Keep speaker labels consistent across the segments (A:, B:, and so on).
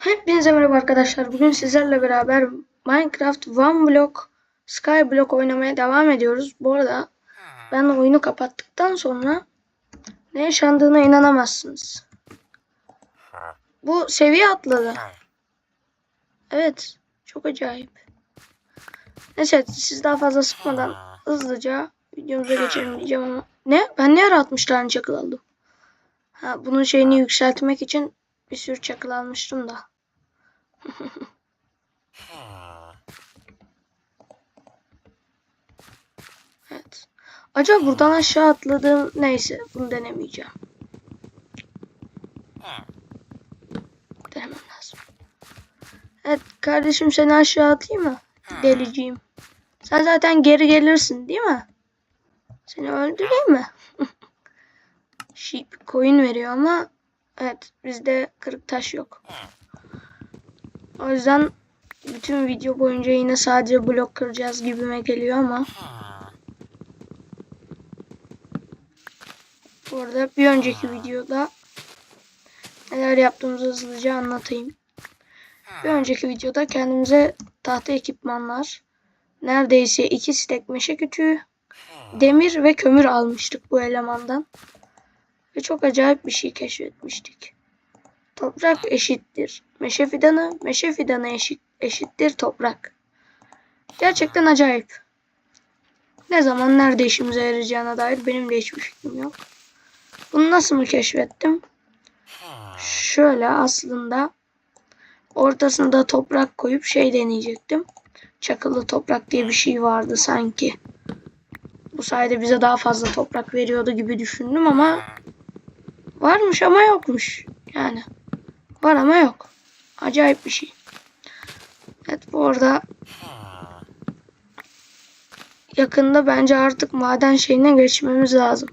A: Hepinize merhaba arkadaşlar. Bugün sizlerle beraber Minecraft One Block Skyblock oynamaya devam ediyoruz. Bu arada ben oyunu kapattıktan sonra ne yaşandığına inanamazsınız. Bu seviye atladı. Evet. Çok acayip. Neyse siz daha fazla sıkmadan hızlıca videomuza geçelim diyeceğim ama. Ne? Ben ne ara 60 tane çakıl aldım? Ha, bunun şeyini yükseltmek için bir sürü çakıl almıştım da. Evet. Acaba buradan aşağı atladığım neyse bunu denemeyeceğim. Denemem lazım. Evet kardeşim seni aşağı atayım mı? Deliciğim. Sen zaten geri gelirsin değil mi? Seni öldüreyim mi? Sheep coin veriyor ama evet bizde kırık taş yok. O yüzden bütün video boyunca yine sadece blok kıracağız gibime geliyor ama bu arada bir önceki videoda neler yaptığımızı hızlıca anlatayım. Bir önceki videoda kendimize tahta ekipmanlar, neredeyse iki stek meşe kütüğü, demir ve kömür almıştık bu elemandan. Ve çok acayip bir şey keşfetmiştik. Toprak eşittir. Meşe fidanı, meşe fidanı eşit, eşittir toprak. Gerçekten acayip. Ne zaman nerede işimize yarayacağına dair benim de hiçbir fikrim yok. Bunu nasıl mı keşfettim? Şöyle aslında ortasında toprak koyup şey deneyecektim. Çakılı toprak diye bir şey vardı sanki. Bu sayede bize daha fazla toprak veriyordu gibi düşündüm ama varmış ama yokmuş. Yani var ama yok. Acayip bir şey. Evet bu arada yakında bence artık maden şeyine geçmemiz lazım.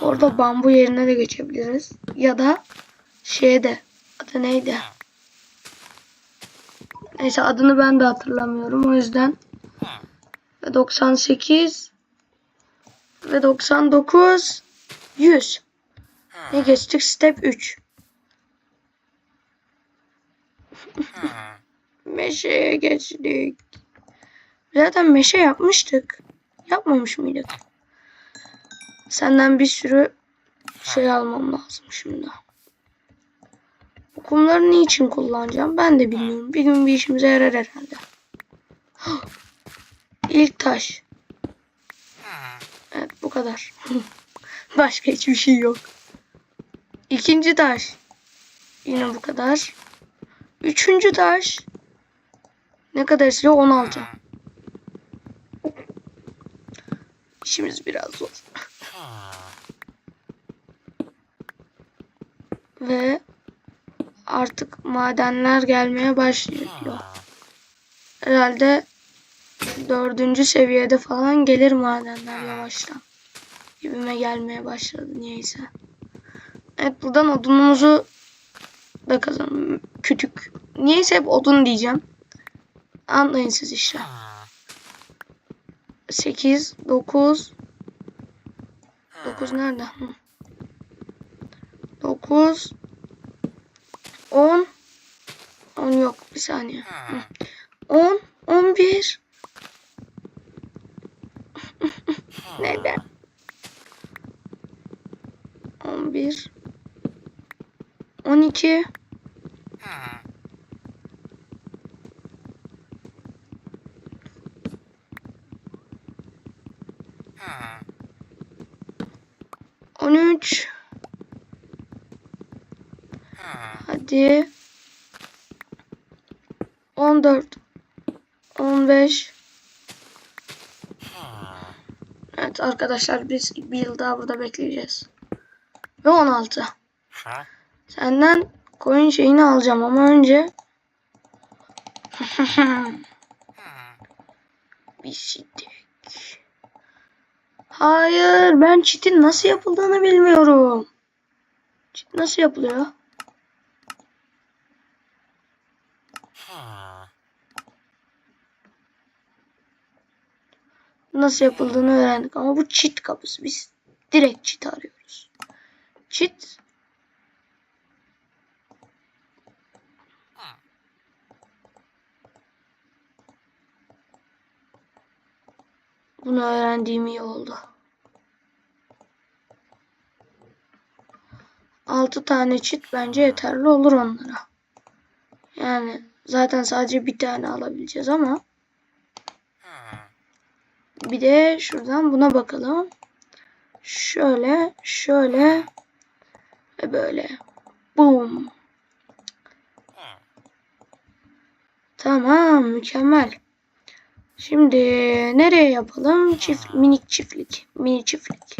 A: Orada bambu yerine de geçebiliriz. Ya da şeyde adı neydi? Neyse adını ben de hatırlamıyorum. O yüzden ve 98 ve 99 100 ne geçtik? Step 3. Meşeye geçtik. Zaten meşe yapmıştık. Yapmamış mıydık? Senden bir sürü şey almam lazım şimdi. Kumları niçin kullanacağım ben de bilmiyorum. Bir gün bir işimize yarar herhalde. İlk taş. Evet bu kadar. Başka hiçbir şey yok. İkinci taş. Yine bu kadar. Üçüncü taş. Ne kadar istiyor? 16. İşimiz biraz zor. Ve artık madenler gelmeye başlıyor. Herhalde dördüncü seviyede falan gelir madenler yavaştan. Gibime gelmeye başladı niyeyse. Evet buradan odunumuzu da kazanım. Kütük. Niyeyse hep odun diyeceğim. Anlayın siz işte. 8, 9 9 nerede? Hı. 9 10 10 yok bir saniye. Hı. 10 11 Neden? 11 12 13 Hadi. 14 15 Evet arkadaşlar biz bir yıl daha burada bekleyeceğiz. Ve 16. Senden coin şeyini alacağım ama önce bir sidik. Hayır ben çitin nasıl yapıldığını bilmiyorum. Çit nasıl yapılıyor? Nasıl yapıldığını öğrendik ama bu çit kapısı. Biz direkt çit arıyoruz. Çit Bunu öğrendiğim iyi oldu. 6 tane çit bence yeterli olur onlara. Yani zaten sadece bir tane alabileceğiz ama bir de şuradan buna bakalım. Şöyle, şöyle ve böyle. Boom. Tamam, mükemmel. Şimdi nereye yapalım? Çift, minik çiftlik. Mini çiftlik.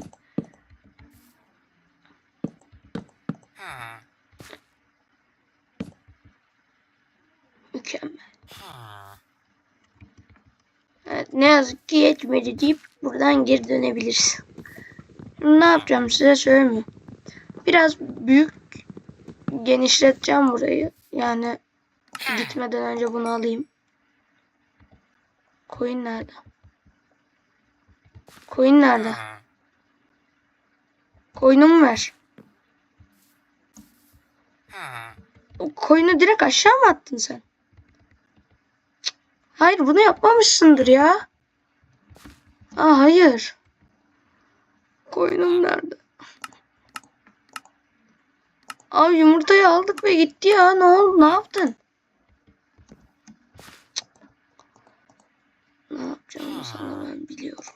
A: Mükemmel. Evet, ne yazık ki yetmedi deyip buradan geri dönebiliriz. Şimdi ne yapacağım size söylemiyorum. Biraz büyük genişleteceğim burayı. Yani gitmeden önce bunu alayım. Coin nerede? Coin nerede? Coin'umu ver. O coin'i direkt aşağı mı attın sen? Cık. Hayır bunu yapmamışsındır ya. Aa hayır. Coin'um nerede? Abi yumurtayı aldık ve gitti ya. Ne oldu? Ne yaptın? Cık. Ne yapacağımı sana ben biliyorum.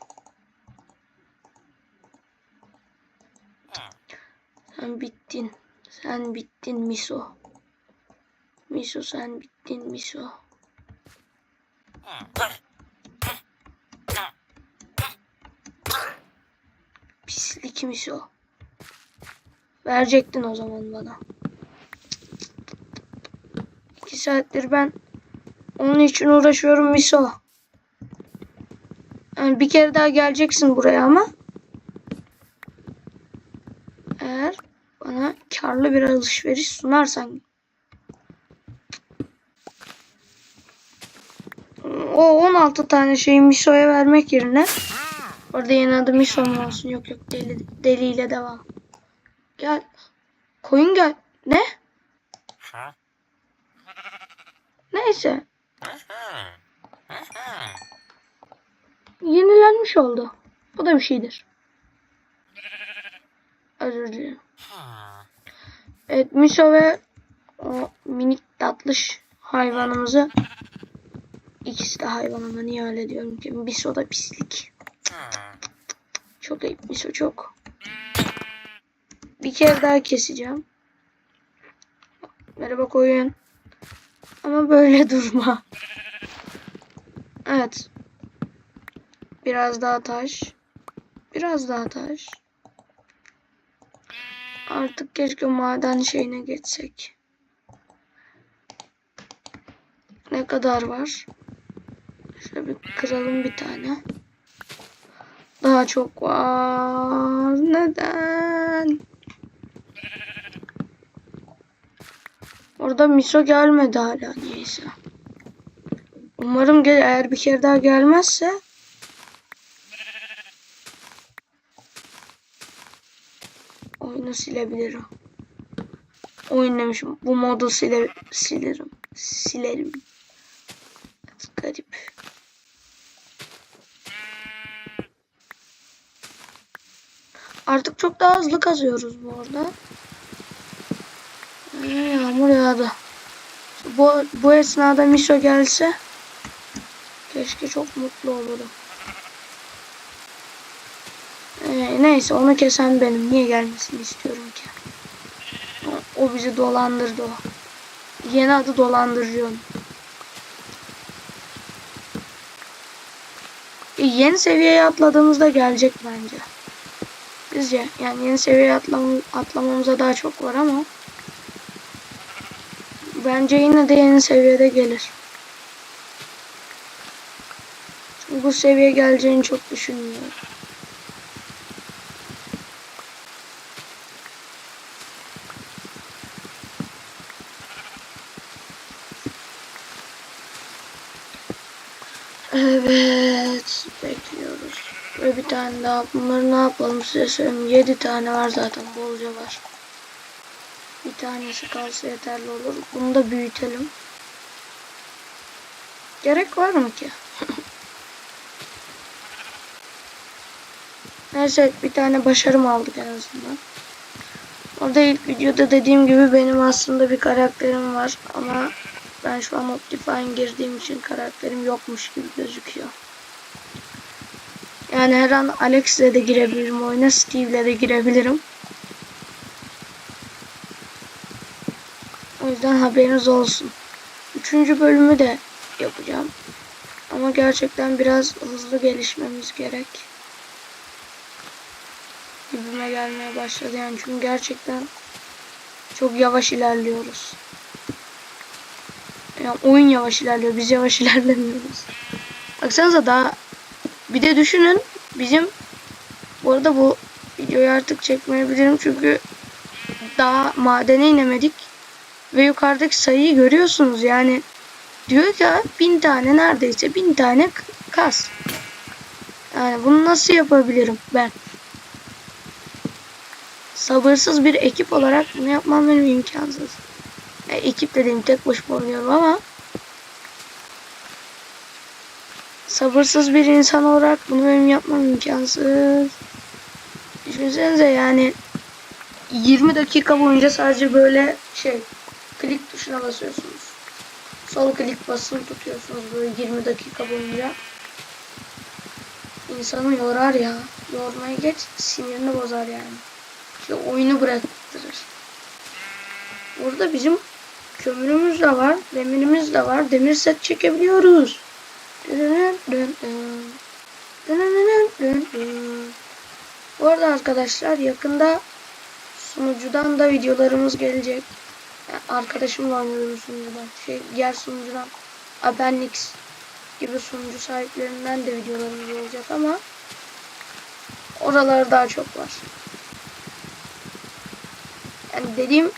A: Sen bittin. Sen bittin Miso. Miso sen bittin Miso. Pislik Miso. Verecektin o zaman bana. İki saattir ben onun için uğraşıyorum Miso. Yani bir kere daha geleceksin buraya ama. Eğer bana karlı bir alışveriş sunarsan. O 16 tane şeyi Miso'ya vermek yerine. Orada yeni adı Miso mu olsun? Yok yok. Deli, deliyle devam. Gel. Koyun gel. Ne? Neyse yenilenmiş oldu bu da bir şeydir özür dilerim Evet Miso ve o minik tatlış hayvanımızı ikisi de hayvan ama niye öyle diyorum ki Miso da pislik. Çok ayıp Miso çok. Bir kere daha keseceğim. Merhaba koyun. Ama böyle durma. Evet. Biraz daha taş. Biraz daha taş. Artık keşke maden şeyine geçsek. Ne kadar var? Şöyle bir kıralım bir tane. Daha çok var. Neden? Orada miso gelmedi hala niyeyse. Umarım gel eğer bir kere daha gelmezse oyunu silebilirim. Oyun demişim. Bu modu sile, silerim. Silerim. Evet, garip. Artık çok daha hızlı kazıyoruz bu arada. Ee, yağmur yağdı. Bu, bu esnada Miso gelse keşke çok mutlu olurum. Ee, neyse onu kesen benim. Niye gelmesini istiyorum ki? O, bizi dolandırdı o. Yeni adı dolandırıcı. E, yeni seviyeye atladığımızda gelecek bence. Bizce yani yeni seviyeye atlam atlamamıza daha çok var ama bence yine de yeni seviyede gelir. Bu seviye geleceğini çok düşünmüyorum. Evet. Bekliyoruz. Ve bir tane daha. Bunları ne yapalım size söyleyeyim. 7 tane var zaten. Bolca var. Bir tanesi kalsa yeterli olur. Bunu da büyütelim. Gerek var mı ki? Neyse bir tane başarım aldık en azından. Orada ilk videoda dediğim gibi benim aslında bir karakterim var ama ben şu an Optifine girdiğim için karakterim yokmuş gibi gözüküyor. Yani her an Alex'le de girebilirim oyuna, Steve'le de girebilirim. O yüzden haberiniz olsun. Üçüncü bölümü de yapacağım. Ama gerçekten biraz hızlı gelişmemiz gerek. Gibime gelmeye başladı yani çünkü gerçekten çok yavaş ilerliyoruz. Yani oyun yavaş ilerliyor, biz yavaş ilerlemiyoruz. Baksanıza daha bir de düşünün bizim bu arada bu videoyu artık çekmeyebilirim çünkü daha madene inemedik ve yukarıdaki sayıyı görüyorsunuz yani diyor ki bin tane neredeyse bin tane kas. Yani bunu nasıl yapabilirim ben? Sabırsız bir ekip olarak bunu yapmam benim imkansız. E, ekip dediğim tek başıma oynuyorum ama sabırsız bir insan olarak bunu benim yapmam imkansız. Düşünsenize yani 20 dakika boyunca sadece böyle şey klik tuşuna basıyorsunuz. Sol klik basılı tutuyorsunuz böyle 20 dakika boyunca. İnsanı yorar ya. Yormayı geç sinirini bozar yani. İşte oyunu bıraktırır. Burada bizim kömürümüz de var, demirimiz de var. Demir set çekebiliyoruz. Bu arada arkadaşlar yakında sunucudan da videolarımız gelecek. Yani arkadaşımla oynuyorum sunucudan. Şey, diğer sunucudan Abenix gibi sunucu sahiplerinden de videolarımız olacak ama oralar daha çok var. Yani dediğim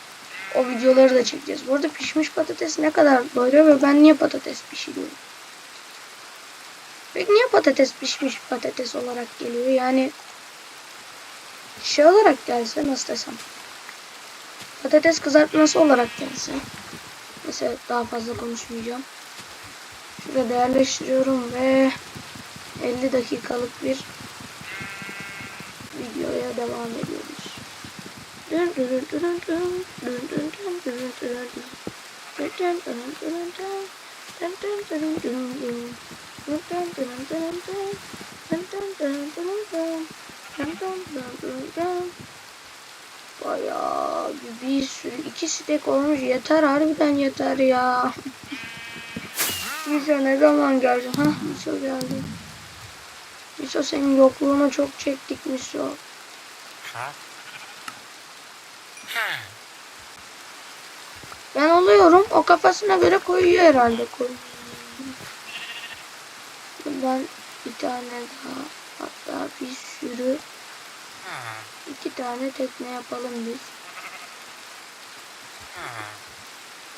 A: o videoları da çekeceğiz. Bu arada pişmiş patates ne kadar doyuruyor ve ben niye patates pişiriyorum? Peki niye patates pişmiş patates olarak geliyor? Yani şey olarak gelse nasıl desem? Patates kızartması olarak gelse. Mesela daha fazla konuşmayacağım. Şurada yerleştiriyorum ve 50 dakikalık bir videoya devam ediyoruz. Dün Bayağı bir sürü iki stek olmuş yeter harbiden yeter ya. Miso ne zaman gelecek? Hah Miso geldi. Miso senin yokluğuna çok çektik Miso. Ben oluyorum. O kafasına göre koyuyor herhalde koyuyor. Buradan bir tane daha hatta bir sürü iki tane tekne yapalım biz.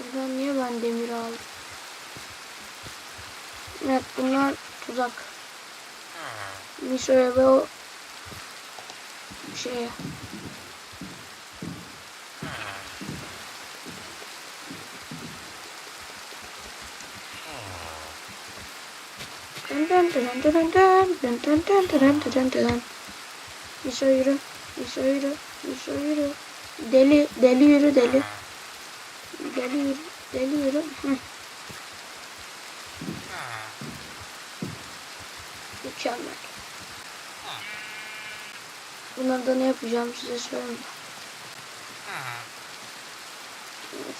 A: Buradan niye ben demir aldım? Evet bunlar tuzak. Miso'ya ve o şeye Miso yürü. Miso yürü. Miso yürü. Deli, deli yürü deli. Deli yürü. Deli yürü. Hı. Mükemmel. Bunlarda ne yapacağım size söyleyeyim.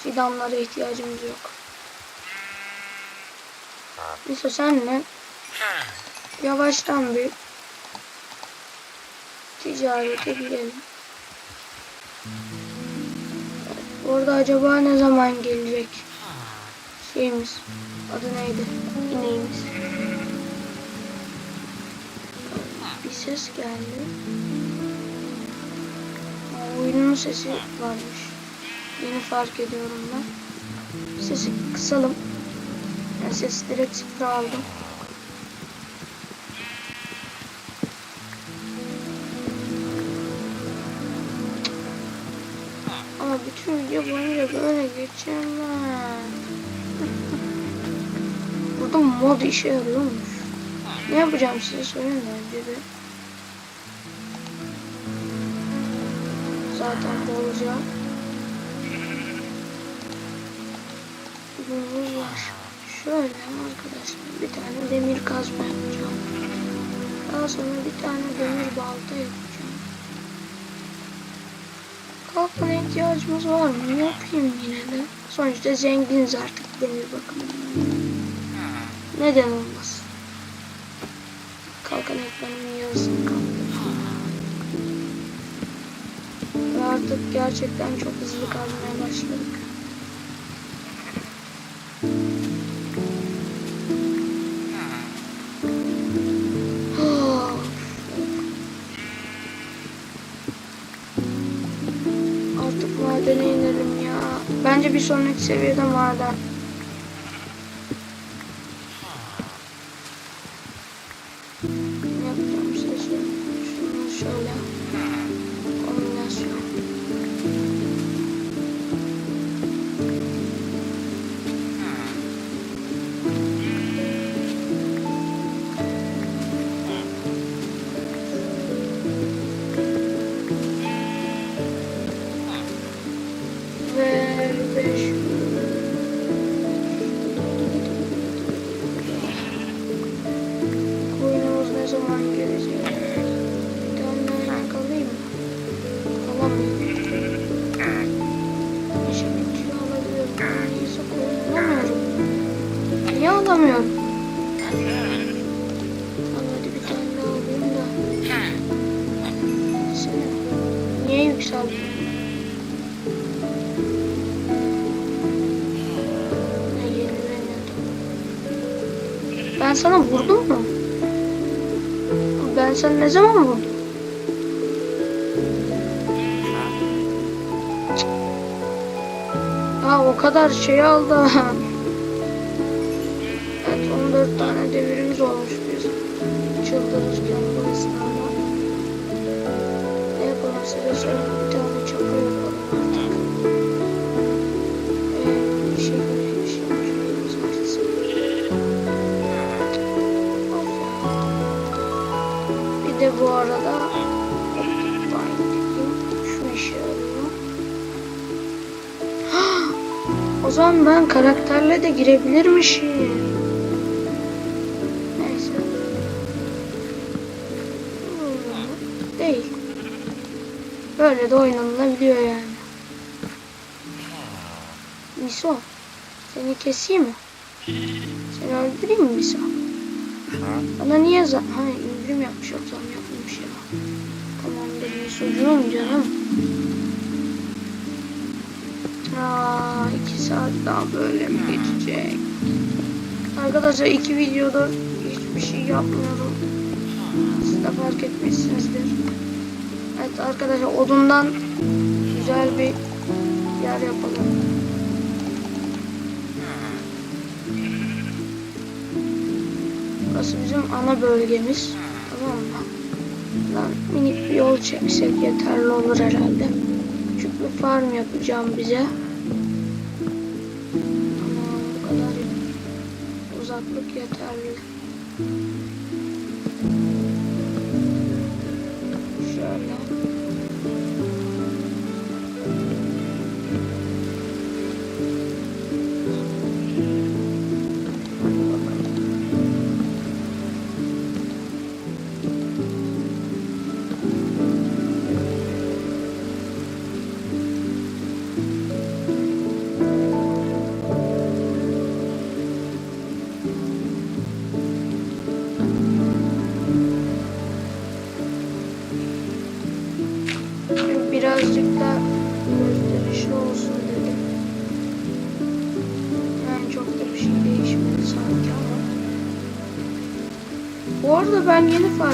A: Fidanlara ihtiyacımız yok. Neyse senle yavaştan bir ticarete girelim. Orada acaba ne zaman gelecek şeyimiz? Adı neydi? İneğimiz. Bir ses geldi. Oyunun sesi varmış. Yeni fark ediyorum ben. Sesi kısalım. Ben sesi direkt sıfıra aldım. Video boyunca böyle geçemem. Burada mod işe yarıyormuş. Ne yapacağım size söyleyeyim mi önce bir. zaten bolca. Bunumuz var. Şöyle arkadaşlar bir tane demir kazma yapacağım. Daha sonra bir tane demir balta yapacağım. Kalkana ihtiyacımız var mı? Yapayım yine de. Sonuçta zenginiz artık demir bakımından. Neden olmaz? Kalkan ekranının yarısını. Ve artık gerçekten çok hızlı kazmaya başladık. Sonraki seviyede maden. Yapacağım size söyleyeyim. Şunu şöyle. Alamıyorum? Ben sana vurdum mu? Ben sana ne zaman vurdum? Ha o kadar şey aldı. bir de bu arada şu işe yarıyor. O zaman ben karakterle de girebilirmişim. Böyle de oynanılabiliyor yani. Miso. Seni keseyim mi? Seni öldüreyim mi Miso? Bana niye zam... Ha indirim yapmış yok zam yapmamış ya. Tamamdır Miso'cuğum canım. Aa, iki saat daha böyle mi geçecek? Arkadaşlar iki videoda hiçbir şey yapmıyorum. Siz de fark etmişsinizdir. Evet arkadaşlar odundan güzel bir yer yapalım. Burası bizim ana bölgemiz. Tamam mı? Buradan minik bir yol çeksek yeterli olur herhalde. Küçük bir farm yapacağım bize. Ama bu kadar uzaklık yeterli. Şöyle.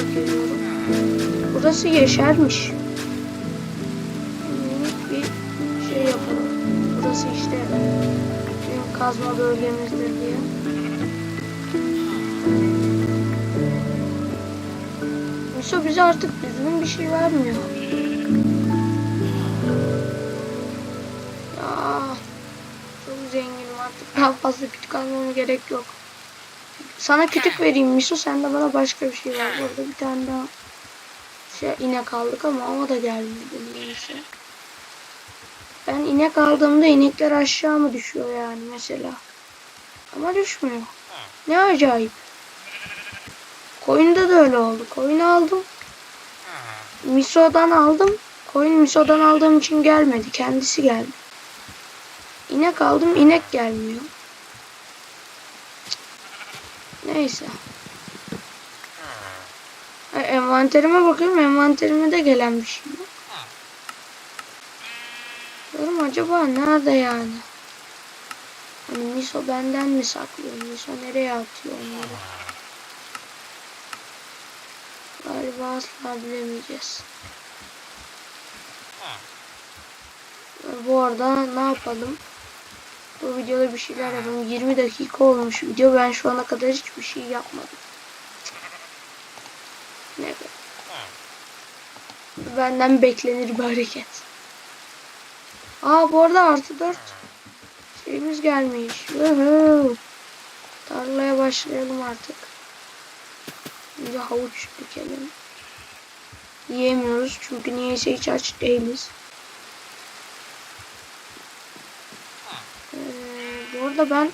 A: Fark ediyorum. Burası yeşermiş. Minik bir şey yapalım. Burası işte benim kazma bölgemizdir diye. Musa bize artık düzgün bir şey vermiyor. Ya çok zenginim artık. Daha fazla kütük almama gerek yok. Sana kütük vereyim Miso sen de bana başka bir şey ver. Burada bir tane daha şey inek aldık ama o da gelmedi neyse. Ben inek aldığımda inekler aşağı mı düşüyor yani mesela? Ama düşmüyor. Ne acayip. Koyunda da öyle oldu. Koyunu aldım. Miso'dan aldım. Koyun Miso'dan aldığım için gelmedi. Kendisi geldi. İnek aldım. inek gelmiyor. Neyse. Envanterime bakıyorum. Envanterime de gelen bir şey yok. Diyorum acaba nerede yani? Hani Miso benden mi saklıyor? Miso nereye atıyor onları? Galiba asla bilemeyeceğiz. Bu arada ne yapalım? Bu videoda bir şeyler yapalım. 20 dakika olmuş video. Ben şu ana kadar hiçbir şey yapmadım. Ne be? Benden beklenir bir hareket. Aa bu arada artı 4 şeyimiz gelmiş. Woohoo. Tarlaya başlayalım artık. Önce havuç dikelim. Yiyemiyoruz çünkü niyeyse hiç aç değiliz. Ee, bu arada ben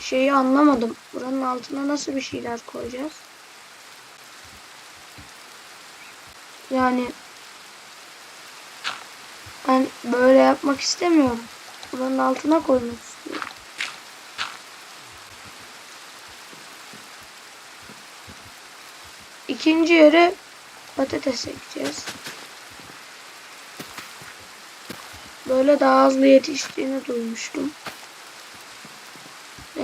A: şeyi anlamadım. Buranın altına nasıl bir şeyler koyacağız? Yani ben böyle yapmak istemiyorum. Buranın altına koymak istiyorum. İkinci yere patates ekeceğiz. Böyle daha hızlı yetiştiğini duymuştum.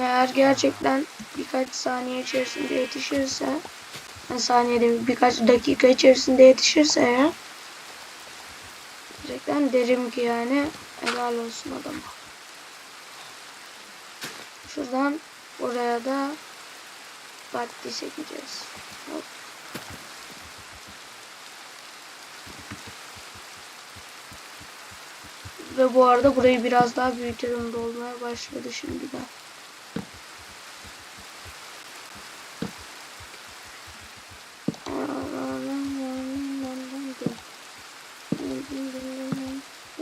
A: Eğer gerçekten birkaç saniye içerisinde yetişirse yani saniyede birkaç dakika içerisinde yetişirse eğer gerçekten derim ki yani helal olsun adama. Şuradan oraya da patates çekeceğiz. Hop. Ve bu arada burayı biraz daha büyütelim dolmaya başladı şimdiden.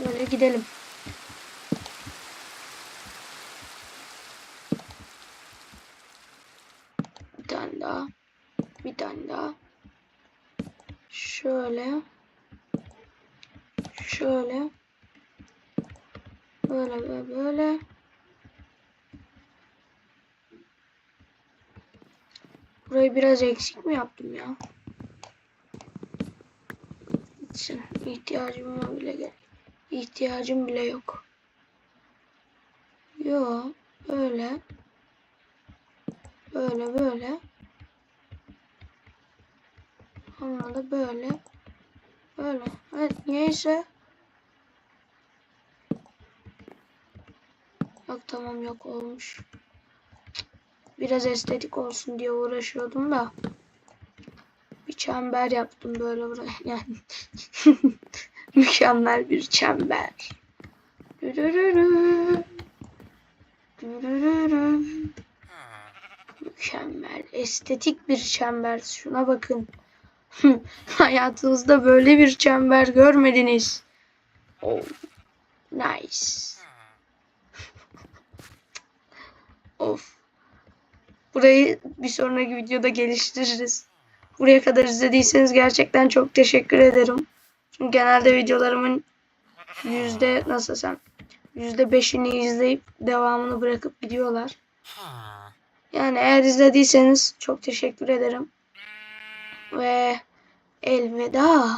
A: Böyle gidelim. Bir tane daha. Bir tane daha. Şöyle. Şöyle. Böyle ve böyle. Burayı biraz eksik mi yaptım ya? Gitsin. İhtiyacım bile gel. İhtiyacım bile yok. Yo, böyle. Böyle böyle. Ama da böyle. Böyle. Evet, niyeyse. Yok tamam yok olmuş. Biraz estetik olsun diye uğraşıyordum da. Bir çember yaptım böyle buraya. Yani mükemmel bir çember. Mükemmel. Estetik bir çember. Şuna bakın. Hayatınızda böyle bir çember görmediniz. Oh. Nice. Of. Burayı bir sonraki videoda geliştiririz. Buraya kadar izlediyseniz gerçekten çok teşekkür ederim. Çünkü genelde videolarımın yüzde nasıl desem yüzde beşini izleyip devamını bırakıp gidiyorlar. Yani eğer izlediyseniz çok teşekkür ederim. Ve elveda.